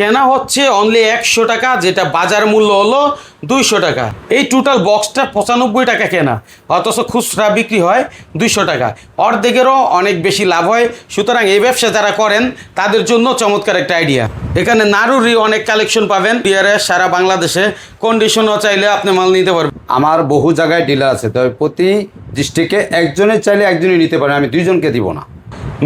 কেনা হচ্ছে অনলি একশো টাকা, যেটা বাজার মূল্য হলো দুইশো টাকা। এই টোটাল বক্সটা পঁচানব্বই টাকা কেনা, অথচ খুচরা বিক্রি হয় দুইশো টাকা। অর্ধেকেরও অনেক বেশি লাভ হয়, সুতরাং এই ব্যবসা যারা করেন, তাদের জন্য চমৎকার একটা আইডিয়া এখানে নারুরই অনেক কালেকশন পাবেন বিয়ারে সারা বাংলাদেশে। কন্ডিশনও চাইলে আপনি মাল নিতে পারবেন। আমার বহু জায়গায় ডিলার আছে, তবে প্রতি ডিস্ট্রিক্টে একজনের চাইলে একজনই নিতে পারে, আমি দুইজনকে দিব না।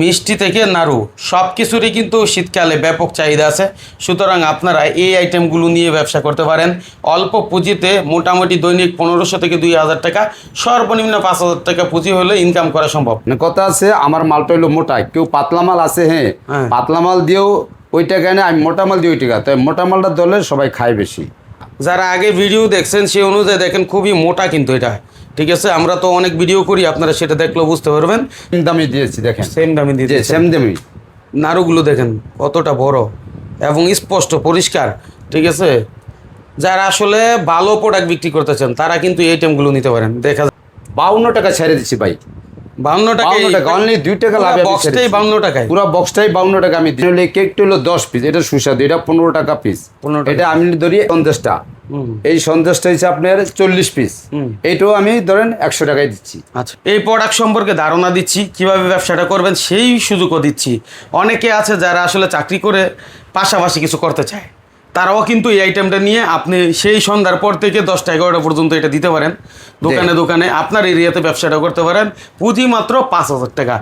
মিষ্টি থেকে নাড়ু সব কিছুরই কিন্তু শীতকালে ব্যাপক চাহিদা আছে। সুতরাং আপনারা এই আইটেমগুলো নিয়ে ব্যবসা করতে পারেন। অল্প পুঁজিতে মোটামুটি দৈনিক পনেরোশো থেকে দুই হাজার টাকা সর্বনিম্ন পাঁচ হাজার টাকা পুঁজি হলে ইনকাম করা সম্ভব। কথা আছে আমার মালটা হলো মোটা। কেউ পাতলা মাল আছে হ্যাঁ। হ্যাঁ। পাতলা মাল দিয়েও ওই টাকা নেই আমি মোটা মাল দিই ওই টাকা তাই মোটা মালটা দলে সবাই খায় বেশি। যারা আগে ভিডিও দেখছেন সেই অনুযায়ী দেখেন খুবই মোটা কিন্তু এটা। ঠিক আছে আমরা তো অনেক ভিডিও করি আপনারা সেটা দেখলেও বুঝতে পারবেন। দামি দিয়েছি দেখেন। সেম দামি দিয়ে যে সেম দামি। নাড়ুগুলো দেখেন কতটা বড় এবং স্পষ্ট পরিষ্কার ঠিক আছে? যারা আসলে ভালো প্রোডাক্ট বিক্রি করতেছেন তারা কিন্তু এই আইটেমগুলো নিতে পারেন। দেখা বাউন্ন টাকা ছেড়ে দিচ্ছি ভাই। বাউন্ন টাকা টাকা অনলি দুই টাকা লাভ বক্সটাই বাউন্ন টাকায়। পুরো বক্সটাই বাউন্ন টাকা আমি দিই কেকটা হলো দশ পিস এটা সুস্বাদু এটা পনেরো টাকা পিস 15 টাকা। এটা আমি ধরি হুম। এই সন্দেশটা হচ্ছে আপনার চল্লিশ পিস। এইটাও আমি ধরেন একশো টাকায় দিচ্ছি। আচ্ছা। এই প্রোডাক্ট সম্পর্কে ধারণা দিচ্ছি কীভাবে ব্যবসাটা করবেন সেই সুযোগও দিচ্ছি। অনেকে আছে যারা আসলে চাকরি করে পাশাপাশি কিছু করতে চায়। তারাও কিন্তু এই আইটেমটা নিয়ে আপনি সেই সন্ধ্যার পর থেকে দশটা এগারোটা পর্যন্ত এটা দিতে পারেন। দোকানে দোকানে আপনার এরিয়াতে ব্যবসাটা করতে পারেন। পুঁজি মাত্র পাঁচ হাজার টাকা।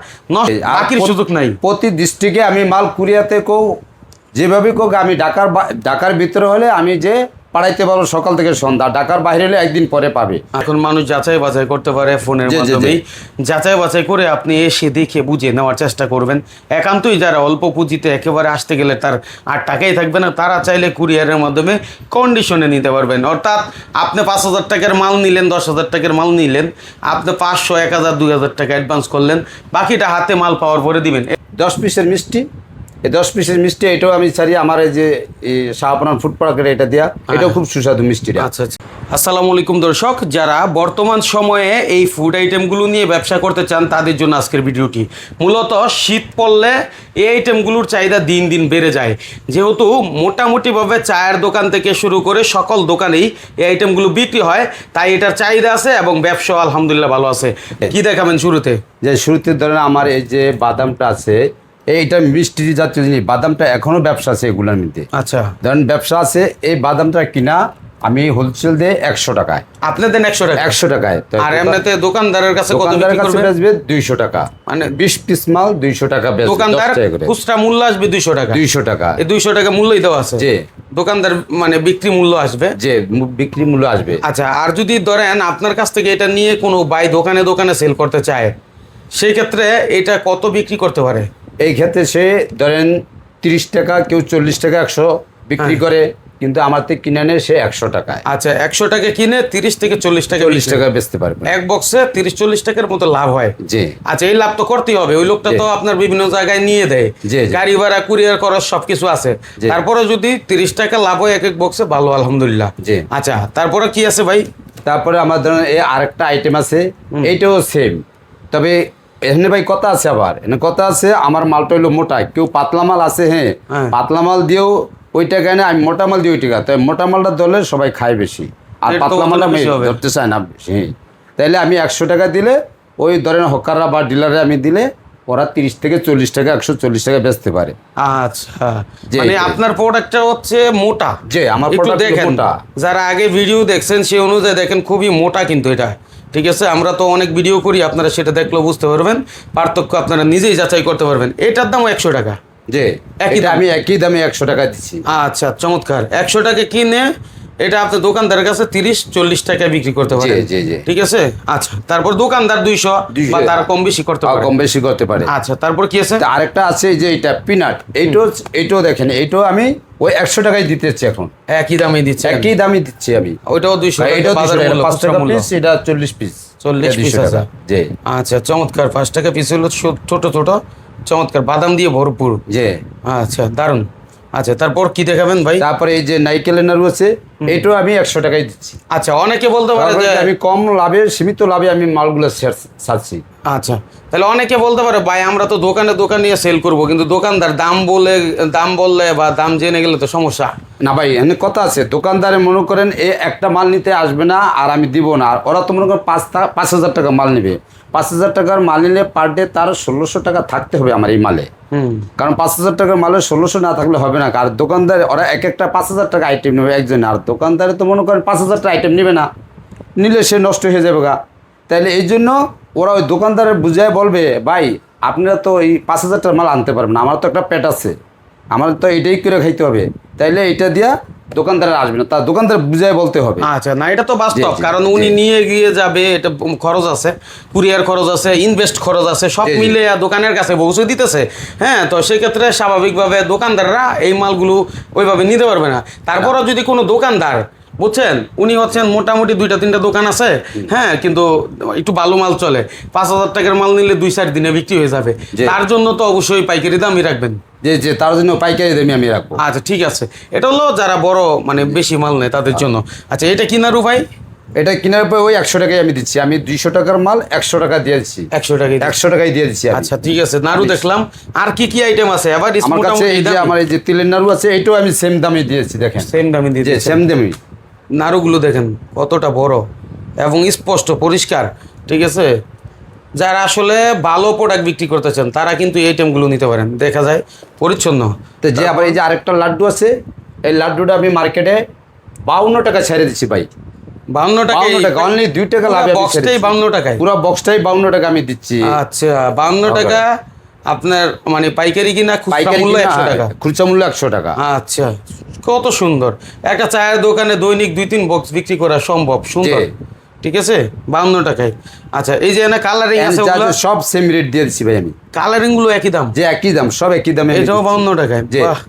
বাকির সুযোগ নাই। প্রতি ডিস্ট্রিক্টে আমি মাল কুরিয়াতে কেউ যেভাবে কোক আমি ঢাকার ঢাকার ভিতরে হলে আমি যে পাঠাইতে পারব সকাল থেকে সন্ধ্যা। ঢাকার বাইরে হলে একদিন পরে পাবে। এখন মানুষ যাচাই বাছাই করতে পারে ফোনের। মাধ্যমেই। যাচাই বাছাই করে আপনি এসে দেখে বুঝে নেওয়ার চেষ্টা করবেন। একান্তই যারা অল্প পুঁজিতে একেবারে আসতে গেলে তার আর টাকাই থাকবে না তারা চাইলে কুরিয়ারের মাধ্যমে কন্ডিশনে নিতে পারবেন। অর্থাৎ আপনি পাঁচ হাজার টাকার মাল নিলেন দশ হাজার টাকার মাল নিলেন আপনি পাঁচশো এক হাজার দুই হাজার টাকা অ্যাডভান্স করলেন বাকিটা হাতে মাল পাওয়ার পরে দিবেন। দশ পিসের মিষ্টি এই দশ পিসের মিষ্টি এটাও আমি চারি আমার এই যে শাহপুরান ফুড পার্কের এটা দেওয়া এটাও খুব সুস্বাদু মিষ্টি আচ্ছা আচ্ছা। আসসালামু আলাইকুম দর্শক যারা বর্তমান সময়ে এই ফুড আইটেমগুলো নিয়ে ব্যবসা করতে চান তাদের জন্য আজকের ভিডিওটি। মূলত শীত পড়লে এই আইটেমগুলোর চাহিদা দিন দিন বেড়ে যায়। যেহেতু মোটামুটিভাবে চায়ের দোকান থেকে শুরু করে সকল দোকানেই এই আইটেমগুলো বিক্রি হয় তাই এটার চাহিদা আছে এবং ব্যবসা আলহামদুলিল্লাহ ভালো আছে। কি দেখাবেন শুরুতে? যে শুরুতে ধরেন আমার এই যে বাদামটা আছে এইটা মিষ্টি জাতীয় জিনিস। বাদামটা এখনও ব্যবসা আছে এগুলোর মধ্যে। আচ্ছা। ধরেন ব্যবসা আছে এই বাদামটা কিনা আমি হোলসেল দিয়ে একশো টাকায়। আপনি দেন একশো টাকা? একশো টাকায়। আর এমনিতে দোকানদারের কাছে দোকানদারের কাছে বেচবে দুইশো টাকা। মানে বিশ পিস মাল দুইশো টাকা বেচবে দোকানদার খুচরা মূল্য আসবে দুইশো টাকা। দুইশো টাকা। এই দুইশো টাকা মূল্যই দেওয়া আছে। জি। দোকানদার মানে বিক্রি মূল্য আসবে। যে বিক্রি মূল্য আসবে। আচ্ছা আর যদি ধরেন আপনার কাছ থেকে এটা নিয়ে কোনো বাই দোকানে দোকানে সেল করতে চায় সেই ক্ষেত্রে এটা কত বিক্রি করতে পারে? এই ক্ষেত্রে সে ধরেন তিরিশ টাকা কেউ চল্লিশ টাকা একশো বিক্রি হ্যাঁ। করে কিন্তু আমার থেকে কিনে নেয় সে একশো টাকায়। আচ্ছা একশো টাকা কিনে তিরিশ থেকে চল্লিশ টাকা চল্লিশ। টাকা বেচতে পারবে। এক বক্সে তিরিশ চল্লিশ টাকার মতো লাভ হয়। জি। আচ্ছা এই লাভ তো করতেই হবে। ওই লোকটা তো আপনার বিভিন্ন জায়গায় নিয়ে দেয়। জি। গাড়ি ভাড়া কুরিয়ার খরচ সবকিছু আছে। তারপরে যদি তিরিশ টাকা লাভ হয় এক এক বক্সে ভালো আলহামদুলিল্লাহ। জি। আচ্ছা তারপরে কি আছে ভাই? তারপরে আমার ধরেন এই আরেকটা আইটেম আছে। এইটাও সেম তবে এখানে ভাই কথা আছে আবার এখানে কথা আছে আমার মালটা হলো মোটা কেউ পাতলা মাল আছে হ্যাঁ? হ্যাঁ। পাতলা মাল দিয়েও ওই টাকা নেই আমি মোটা মাল দিই ওই টাকা তাই মোটা মালটা ধরলে সবাই খায় বেশি আর পাতলা মালটা। ধরতে চাই না বেশি হ্যাঁ। তাইলে আমি একশো টাকা দিলে ওই ধরেন হকাররা বা ডিলারে আমি দিলে ওরা তিরিশ থেকে চল্লিশ টাকা একশো চল্লিশ টাকা বেচতে পারে। আচ্ছা। মানে আপনার প্রোডাক্টটা হচ্ছে মোটা। যে আমার হলো দেখেন। যারা আগে ভিডিও দেখছেন সেই অনুযায়ী দেখেন খুবই মোটা কিন্তু এটা। ঠিক আছে আমরা তো অনেক ভিডিও করি আপনারা সেটা দেখলে বুঝতে পারবেন পার্থক্য আপনারা নিজেই যাচাই করতে পারবেন। এটার দাম একশো টাকা। যে একই দামে। একই দামে একশো টাকা দিচ্ছি। আচ্ছা চমৎকার। একশো টাকা কিনে এটা আপনি দোকানদারের কাছে তিরিশ চল্লিশ টাকা বিক্রি করতে পারেন। জি, জি। ঠিক আছে? আচ্ছা তারপর দোকানদার দুইশো বা তার কম বেশি করতে পারে। কম বেশি করতে পারে। আচ্ছা তারপর কি আছে? আরেকটা আছে যে এটা পিনাট। এইটাও এইটাও দেখেন এইটাও আমি ওই একশো টাকায় দিতেছি এখন। একই দামে দিচ্ছে একই দামে দিচ্ছি আমি। ওইটাও দুইশো এটাও পাঁচ টাকা। পিস এটা চল্লিশ পিস 40 এটা 200 piece টাকা। আছে। জি। আচ্ছা চমৎকার পাঁচ টাকা পিস হলো ছোট ছোট চমৎকার বাদাম দিয়ে ভরপুর। জি। আচ্ছা দারুণ আচ্ছা তারপর কি দেখাবেন ভাই? তারপরে এই যে নাইকেলের নাড়ু আছে এটাও আমি একশো টাকায় দিচ্ছি। আচ্ছা অনেকে বলতে পারে যে আমি কম লাভে সীমিত লাভে আমি মালগুলো ছাড়ছি। আচ্ছা তাহলে অনেকে বলতে পারে ভাই আমরা তো দোকানে দোকান নিয়ে সেল করব কিন্তু দোকানদার দাম বলে দাম বললে বা দাম জেনে গেলে তো সমস্যা। না ভাই এখানে কথা আছে দোকানদারে মনে করেন এ একটা মাল নিতে আসবে না আর আমি দিব না। আর ওরা তো মনে করেন পাঁচ পাঁচ হাজার টাকা মাল নেবে। পাঁচ হাজার টাকার মাল নিলে পার ডে তার ষোলোশো টাকা থাকতে হবে আমার এই মালে। কারণ পাঁচ হাজার টাকার মালে ষোলোশো না থাকলে হবে না। আর দোকানদার ওরা এক একটা পাঁচ হাজার টাকা আইটেম নেবে একজনে আর দোকানদারে তো মনে করেন পাঁচ হাজারটা আইটেম নেবে না। নিলে সে নষ্ট হয়ে যাবে গা। তাইলে এই জন্য ওরা ওই দোকানদারের বুঝায় বলবে, ভাই, আপনারা তো এই পাঁচ হাজারটার মাল আনতে পারবেন আমার তো একটা পেট আছে। আমার তো এটাই করে খাইতে হবে। তাইলে এটা দিয়া দোকানদারের আসবে না তার দোকানদার বুঝায় বলতে হবে। আচ্ছা না এটা তো বাস্তব কারণ উনি নিয়ে গিয়ে যাবে এটা খরচ আছে কুরিয়ার খরচ আছে ইনভেস্ট খরচ আছে সব মিলে দোকানের কাছে পৌঁছে দিতেছে। হ্যাঁ তো সেক্ষেত্রে স্বাভাবিকভাবে দোকানদাররা এই মালগুলো ওইভাবে নিতে পারবে না। তারপরও যদি কোনো দোকানদার বুঝছেন? উনি হচ্ছেন মোটামুটি দুইটা তিনটা দোকান আছে হ্যাঁ কিন্তু একটু ভালো মাল চলে। পাঁচ হাজার টাকার মাল নিলে দুই চার দিনে বিক্রি হয়ে যাবে। তার জন্য তো অবশ্যই পাইকারি দামই রাখবেন। যে যে তার জন্য পাইকারি দামে আমি রাখব। আচ্ছা ঠিক আছে। এটা হলো যারা বড় মানে বেশি মাল নেয় তাদের জন্য। আচ্ছা এটা কিনার উপায় এটা কেনার পর ওই একশো টাকায় আমি দিচ্ছি। আমি দুইশো টাকার মাল একশো টাকা দিয়ে দিচ্ছি। একশো টাকায় একশো টাকায় দিয়ে দিচ্ছি আচ্ছা ঠিক আছে। নাড়ু দেখলাম। আর কি কি আইটেম আছে? আবার আমার কাছে এই যে আমার এই যে তিলের নাড়ু আছে এটাও আমি সেম দামে দিয়েছি দেখেন। সেম দামে দিয়েছি সেম দামে। নাড়ুগুলো দেখেন কতটা বড় এবং স্পষ্ট পরিষ্কার ঠিক আছে? যারা আসলে ভালো প্রোডাক্ট বিক্রি করতে চান তারা কিন্তু এই আইটেমগুলো নিতে পারেন দেখা যায় পরিচ্ছন্ন। তো যে আবার এই যে আরেকটা লাড্ডু আছে এই লাড্ডুটা আমি মার্কেটে বাউন্ন টাকা ছেড়ে দিচ্ছি ভাই। বাউন্ন টাকা টাকা অনলি দুই টাকা লাভে বক্সটাই বাউন্ন টাকায়? পুরো বক্সটাই বাউন্ন টাকা আমি দিচ্ছি। আচ্ছা বাউন্ন টাকা আপনার মানে পাইকারি কিনা খুচরা মূল্য একশো টাকা? খুচরা মূল্য একশো টাকা। আচ্ছা কত সুন্দর। একটা চায়ের দোকানে দৈনিক দুই তিন বক্স বিক্রি করা সম্ভব সুন্দর। ঠিক আছে? বাউন্ন টাকায়। আচ্ছা এই যে এখানে কালারিং আছে যা সব সেম রেট দিয়ে দিচ্ছি ভাই আমি। কালারিংগুলো একই দাম? যে একই দাম সব একই দামে এটাও। বাউন্ন টাকায়। বাহ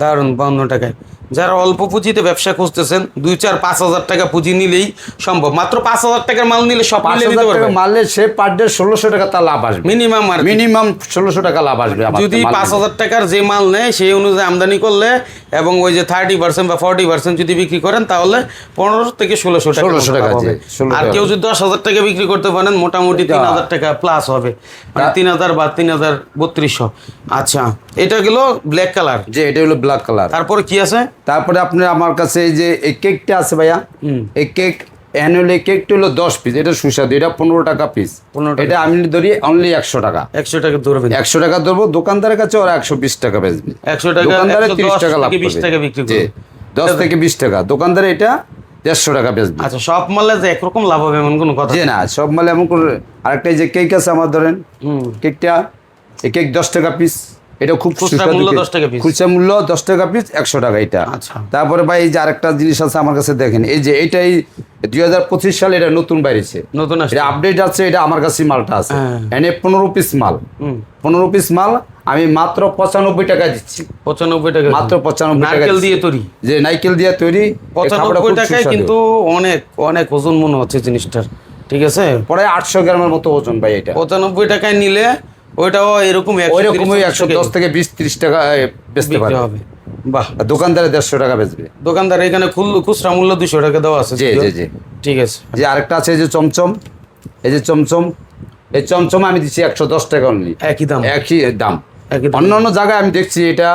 দারুণ বাউন্ন টাকায়। যারা অল্প পুঁজিতে ব্যবসা খুঁজতেছেন দুই চার পাঁচ হাজার টাকা পুঁজি নিলেই সম্ভব। মাত্র পাঁচ হাজার টাকার মাল নিলে সব পাঁচ হাজার টাকা পারবে সে পার ডে ষোলোশো টাকা তার লাভ আসবে। মিনিমাম আর মিনিমাম ষোলোশো টাকা লাভ আসবে যদি পাঁচ হাজার টাকার যে মাল নেয় সেই অনুযায়ী আমদানি করলে এবং ওই যে থার্টি পার্সেন্ট বা ফর্টি পার্সেন্ট যদি বিক্রি করেন তাহলে পনেরো থেকে ষোলোশো টাকা 1600 টাকা, হবে। আর কেউ যদি দশ হাজার টাকা বিক্রি করতে পারেন মোটামুটি তিন হাজার টাকা প্লাস হবে। মানে তিন হাজার বা তিন হাজার বত্রিশশো। আচ্ছা এটা গেল ব্ল্যাক কালার যে এটা হলো ব্ল্যাক কালার তারপরে কি আছে? তারপরে আপনার আমার কাছে এই যে এই কেকটা আছে ভাইয়া। এই কেক অ্যানুয়ালি কেকটা হলো দশ পিস এটা সুস্বাদু এটা পনেরো টাকা পিস 15 এটা আমি ধরি অনলি একশো টাকা। একশো টাকা ধরবে। একশো টাকা ধরবো দোকানদারের কাছে ওরা একশো বিশ টাকা বেচবে। একশো টাকা দোকানদারে তিরিশ টাকা লাভ টাকা বিক্রি দশ থেকে বিশ টাকা। দোকানদারে এটা দেড়শো টাকা বেচবে। আচ্ছা সব মালে যে একরকম লাভ হবে এমন কোনো কথা না সব মালে এমন করে আরেকটা যে কেক আছে আমার ধরেন। হুম। কেকটা এই কেক দশ টাকা পিস এটা খুব খুচরা মূল্য 10 টাকা piece। খুচরা মূল্য দশ টাকা পিস একশো টাকা এটা। আচ্ছা। তারপরে ভাই এই যে আরেকটা জিনিস আছে আমার কাছে দেখেন এই যে এটাই দুই হাজার পঁচিশ সালে এটা নতুন বাইরেছে নতুন আসছে। এটা আপডেট আছে এটা আমার কাছে মালটা আছে। হ্যাঁ। এনে পনেরো পিস মাল। হুম। পনেরো পিস মাল আমি মাত্র পঁচানব্বই টাকা দিচ্ছি। পঁচানব্বই টাকা। মাত্র 95 টাকা নারকেল দিয়ে তৈরি। যে নাইকেল দিয়ে তৈরি এই খাবারটা পঁচানব্বই খুব টাকায় কিন্তু অনেক অনেক ওজন মনে হচ্ছে জিনিসটার। ঠিক আছে? পরে আটশো গ্রামের মতো ওজন ভাই এটা। পঁচানব্বই টাকায় নিলে ওইটাও এরকম ওই একশো দশ থেকে বিশ ত্রিশ টাকা বেচতে পারে হবে। বাহ। দোকানদারে দেড়শো টাকা বেচবে। দোকানদার এখানে খুচরা মূল্য দুশো টাকা দেওয়া আছে জি, জি, জি। ঠিক আছে। যে আরেকটা আছে যে চমচম। এই যে চমচম এই চমচম আমি দিচ্ছি একশো দশ টাকা অনলি একই দাম। একই দাম। একই দাম। অন্য অন্য জায়গায় আমি দেখছি এটা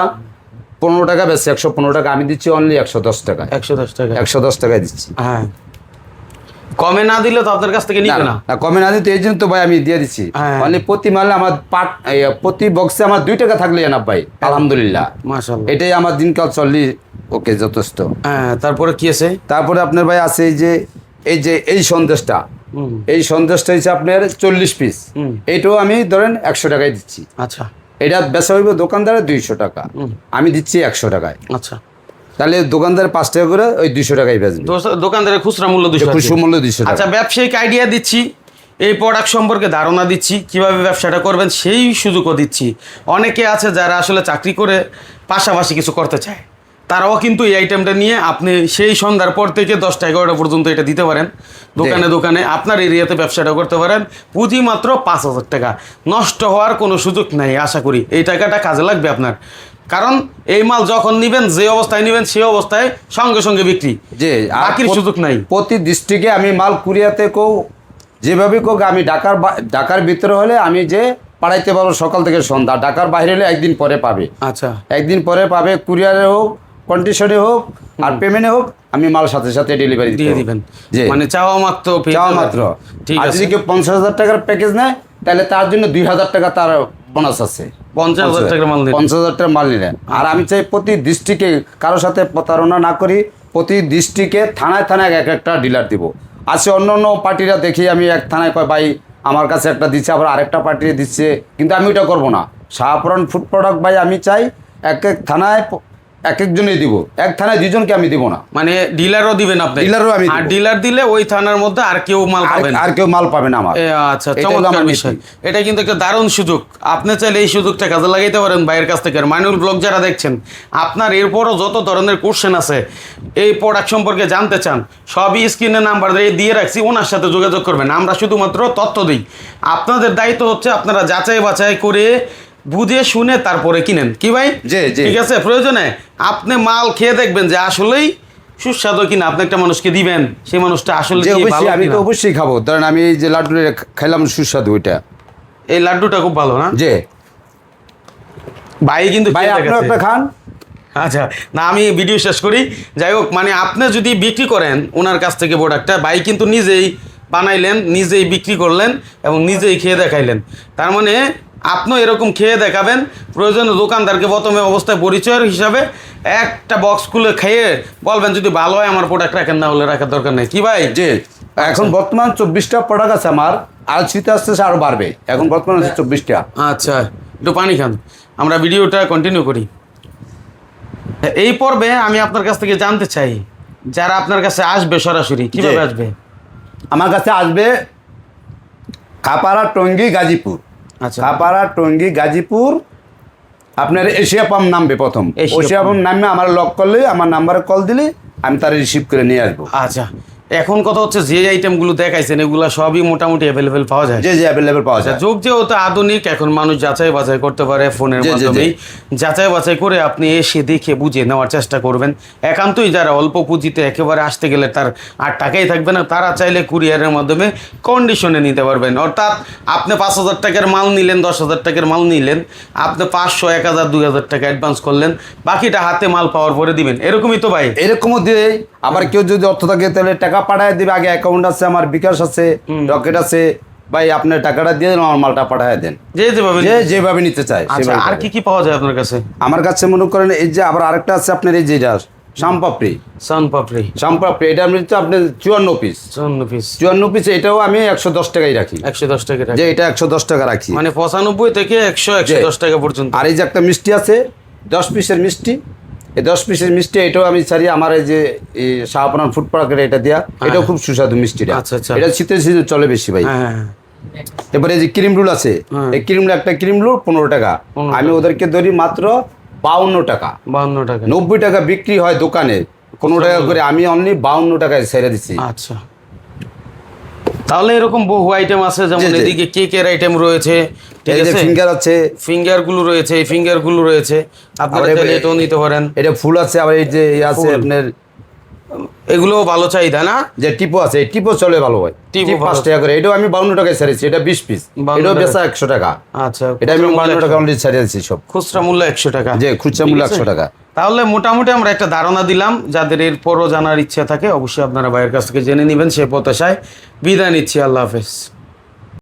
পনেরো টাকা বেশি একশো পনেরো টাকা আমি দিচ্ছি অনলি একশো দশ টাকা একশো দশ টাকা একশো দশ টাকায় দিচ্ছি। হ্যাঁ। কমে না দিলে তো আপনার কাছ থেকে নিবে না না। কমে না দিতে এই জন্য তো ভাই আমি দিয়ে দিচ্ছি হ্যাঁ। অনলি প্রতি মালে আমার পাট প্রতি বক্সে আমার দুই টাকা থাকলে না ভাই আলহামদুলিল্লাহ। মাশাল্লাহ এটাই আমার দিনকাল চললি ওকে যথেষ্ট। হ্যাঁ তারপরে কি আছে? তারপরে আপনার ভাই আছে এই যে এই যে এই সন্দেশটা। এই সন্দেশটা হচ্ছে আপনার চল্লিশ পিস হুম। এইটাও আমি ধরেন একশো টাকায় দিচ্ছি। আচ্ছা। এটা বেচা হইব দোকানদারে দুইশো টাকা। আমি দিচ্ছি একশো টাকায়। আচ্ছা। তাহলে দোকানদার পাঁচ টাকা করে ওই দুইশো টাকায় বেচবে। দোকানদারের খুচরা মূল্য দুশো খুশি মূল্য দুইশো আচ্ছা ব্যবসায়িক আইডিয়া দিচ্ছি এই প্রোডাক্ট সম্পর্কে ধারণা দিচ্ছি কীভাবে ব্যবসাটা করবেন সেই সুযোগও দিচ্ছি। অনেকে আছে যারা আসলে চাকরি করে পাশাপাশি কিছু করতে চায়। তারাও কিন্তু এই আইটেমটা নিয়ে আপনি সেই সন্ধ্যার পর থেকে দশটা এগারোটা পর্যন্ত এটা দিতে পারেন। দোকানে দোকানে আপনার এরিয়াতে ব্যবসাটা করতে পারেন। পুঁজি মাত্র পাঁচ হাজার টাকা। নষ্ট হওয়ার কোনো সুযোগ নাই আশা করি। এই টাকাটা কাজে লাগবে আপনার। কারণ এই মাল যখন নিবেন যে অবস্থায় নিবেন সেই অবস্থায় সঙ্গে সঙ্গে বিক্রি। যে আর বাকির সুযোগ নাই। প্রতি ডিস্ট্রিক্টে আমি মাল কুরিয়াতে কেউ যেভাবে কোক আমি ঢাকার ঢাকার ভিতরে হলে আমি যে পাঠাইতে পারব সকাল থেকে সন্ধ্যা ঢাকার বাইরে হলে একদিন পরে পাবে। আচ্ছা। একদিন পরে পাবে কুরিয়ারে হোক কন্ডিশনে হোক আর পেমেন্টে হোক আমি মাল সাথে সাথে ডেলিভারি দিয়ে দিবেন। মানে চাওয়া মাত্র চাওয়া মাত্র। ঠিক আছে। যদি কেউ পঞ্চাশ হাজার টাকার প্যাকেজ নেয় তাহলে তার জন্য দুই হাজার টাকা তার বোনাস আছে। পঞ্চাশ হাজার টাকার মাল পঞ্চাশ হাজার টাকা মাল নিলেন। আর আমি চাই প্রতি ডিস্ট্রিক্টে কারোর সাথে প্রতারণা না করি প্রতি ডিস্ট্রিক্টে থানায় থানায় এক একটা ডিলার দিব। আছে অন্য অন্য পার্টিরা দেখি আমি এক থানায় কয় ভাই আমার কাছে একটা দিচ্ছে আবার আরেকটা পার্টি দিচ্ছে। কিন্তু আমি ওটা করব না। শাহপুরান ফুড প্রোডাক্ট ভাই আমি চাই এক এক থানায় এক একজনই দিব। এক থানায় দুজনকে আমি দিব না। মানে ডিলারও দিবেন আপনি? ডিলারও আমি আর ডিলার দিলে ওই থানার মধ্যে আর কেউ মাল পাবেন আর কেউ মাল পাবে না আমার। আচ্ছা চমৎকার বিষয়। এটা কিন্তু একটা দারুণ সুযোগ। আপনি চাইলে এই সুযোগটা কাজে লাগাইতে পারেন বাইরের কাছ থেকে। মাইনুল ব্লগ যারা দেখছেন আপনার এরপরও যত ধরনের কোশ্চেন আছে এই প্রোডাক্ট সম্পর্কে জানতে চান সবই স্ক্রিনে নাম্বার দিয়ে দিয়ে রাখছি। ওনার সাথে যোগাযোগ করবেন। আমরা শুধুমাত্র তথ্য দিই। আপনাদের দায়িত্ব হচ্ছে আপনারা যাচাই বাছাই করে বুঝে শুনে তারপরে কিনেন। কি ভাই। ঠিক আছে? প্রয়োজনে আপনি মাল খেয়ে দেখবেন যে আসলেই সুস্বাদু কিনা আপনি একটা মানুষকে দিবেন সেই মানুষটা আসলে অবশ্যই আমি তো অবশ্যই খাব। ধরেন আমি এই যে লাড্ডু খাইলাম সুস্বাদু ওইটা এই লাড্ডুটা খুব ভালো না? যে। ভাই কিন্তু ভাই খান। আচ্ছা না আমি ভিডিও শেষ করি। যাই হোক মানে আপনি যদি বিক্রি করেন ওনার কাছ থেকে প্রোডাক্টটা ভাই কিন্তু নিজেই বানাইলেন নিজেই বিক্রি করলেন এবং নিজেই খেয়ে দেখাইলেন। তার মানে আপনিও এরকম খেয়ে দেখাবেন। প্রয়োজনে দোকানদারকে প্রথমে অবস্থায় পরিচয়ের হিসাবে একটা বক্স খুলে খেয়ে বলবেন যদি ভালো হয় আমার প্রোডাক্ট রাখেন না হলে রাখার দরকার নেই। কি ভাই? যে এখন বর্তমান চব্বিশটা প্রোডাক্ট আছে আমার। আর শীতে আসতে আসতে আরও বাড়বে। এখন বর্তমান আছে চব্বিশটা। আচ্ছা একটু পানি খান। আমরা ভিডিওটা কন্টিনিউ করি। এই পর্বে আমি আপনার কাছ থেকে জানতে চাই যারা আপনার কাছে আসবে সরাসরি কীভাবে। আসবে? আমার কাছে আসবে খাপাড়া টঙ্গী গাজীপুর। আচ্ছা। টঙ্গি টঙ্গী গাজীপুর আপনার এশিয়া পাম্প নামবে প্রথম। এশিয়া এশিয়া পাম্প নামে আমার লক করলে আমার নাম্বারে কল দিলে আমি তার রিসিভ করে নিয়ে আসব। আচ্ছা। এখন কথা হচ্ছে যে আইটেমগুলো দেখাইছেন এগুলো সবই মোটামুটি অ্যাভেলেবেল পাওয়া যায়। যে যে অ্যাভেলেবেল পাওয়া যায়। যুগ যেহেতু আধুনিক এখন মানুষ যাচাই বাছাই করতে পারে ফোনের। মাধ্যমেই। যাচাই বাছাই করে আপনি এসে দেখে বুঝে নেওয়ার চেষ্টা করবেন। একান্তই যারা অল্প পুঁজিতে একেবারে আসতে গেলে তার আর টাকাই থাকবে না তারা চাইলে কুরিয়ারের মাধ্যমে কন্ডিশনে নিতে পারবেন। অর্থাৎ আপনি পাঁচ হাজার টাকার মাল নিলেন দশ হাজার টাকার মাল নিলেন আপনি পাঁচশো এক হাজার দুই হাজার টাকা অ্যাডভান্স করলেন বাকিটা হাতে মাল পাওয়ার পরে দিবেন। এরকমই তো ভাই। এরকমও দিয়ে আবার কেউ যদি অর্থ থাকে তাহলে টাকা পাঠায় দিবে আগে অ্যাকাউন্ট আছে আমার বিকাশ আছে রকেট আছে। ভাই আপনার টাকাটা দিয়ে দেন আমার মালটা পাঠায় দেন। যে যেভাবে যে যেভাবে নিতে চায় আচ্ছা আর কি কি পাওয়া যায় আপনার কাছে? আমার কাছে মনে করেন এই যে আবার আরেকটা আছে আপনার এই যেটা শামপাপড়ি সান পাপড়ি। শামপাপড়ি এটা আমি তো আপনার চুয়ান্ন পিস চুয়ান্ন পিস চুয়ান্ন পিস এটাও আমি একশো দশ টাকাই রাখি। একশো দশ টাকা যে এটা একশো দশ টাকা রাখি। মানে পঁচানব্বই থেকে একশো একশো দশ টাকা পর্যন্ত। আর এই যে একটা মিষ্টি আছে দশ পিসের মিষ্টি এই দশ পিসের মিষ্টি এটাও আমি ছাড়ি আমার এই যে শাহপুরান ফুড পার্কের এটা দেওয়া এটাও খুব সুস্বাদু মিষ্টিটা। আচ্ছা, আচ্ছা। এটা শীতের সিজন চলে বেশি ভাই। হ্যাঁ হ্যাঁ, এবারে এই যে ক্রিম রুল আছে হ্যাঁ। এই ক্রিম রুল একটা ক্রিম রুল পনেরো টাকা। আমি ওদেরকে ধরি মাত্র বাউন্ন টাকা। বাউন্ন টাকা। নব্বই টাকা বিক্রি হয় দোকানে কোনো টাকা করে আমি অনলি বাউন্ন টাকায় ছেড়ে দিচ্ছি আচ্ছা। তাহলে এরকম বহু আইটেম আছে যেমন। এদিকে কেকের আইটেম রয়েছে ঠিক আছে? ফিঙ্গার আছে। ফিঙ্গারগুলো রয়েছে এই ফিঙ্গারগুলো রয়েছে। আপনারা চাইলে এটাও নিতে পারেন। এটা ফুল আছে আবার এই যে আছে আপনার এগুলোও ভালো চাহিদা না? যে টিপো আছে এই টিপো চলে ভালো হয়। টিপো। পাঁচ টাকা করে। এটাও আমি বাউন্ন টাকায় ছেড়েছি এটা বিশ পিস 52 এটাও বেচা একশো টাকা। আচ্ছা এটা আমি বাউন্ন টাকা 100 অলরেডি ছেড়েছি সব। খুচরা মূল্য একশো টাকা। যে খুচরা মূল্য? একশো টাকা। তাহলে মোটামুটি আমরা একটা ধারণা দিলাম, যাদের এরপরও জানার ইচ্ছা থাকে অবশ্যই আপনারা ভাইয়ের কাছ থেকে জেনে নেবেন সে প্রত্যাশায় বিদায় নিচ্ছি, আল্লাহ হাফেজ।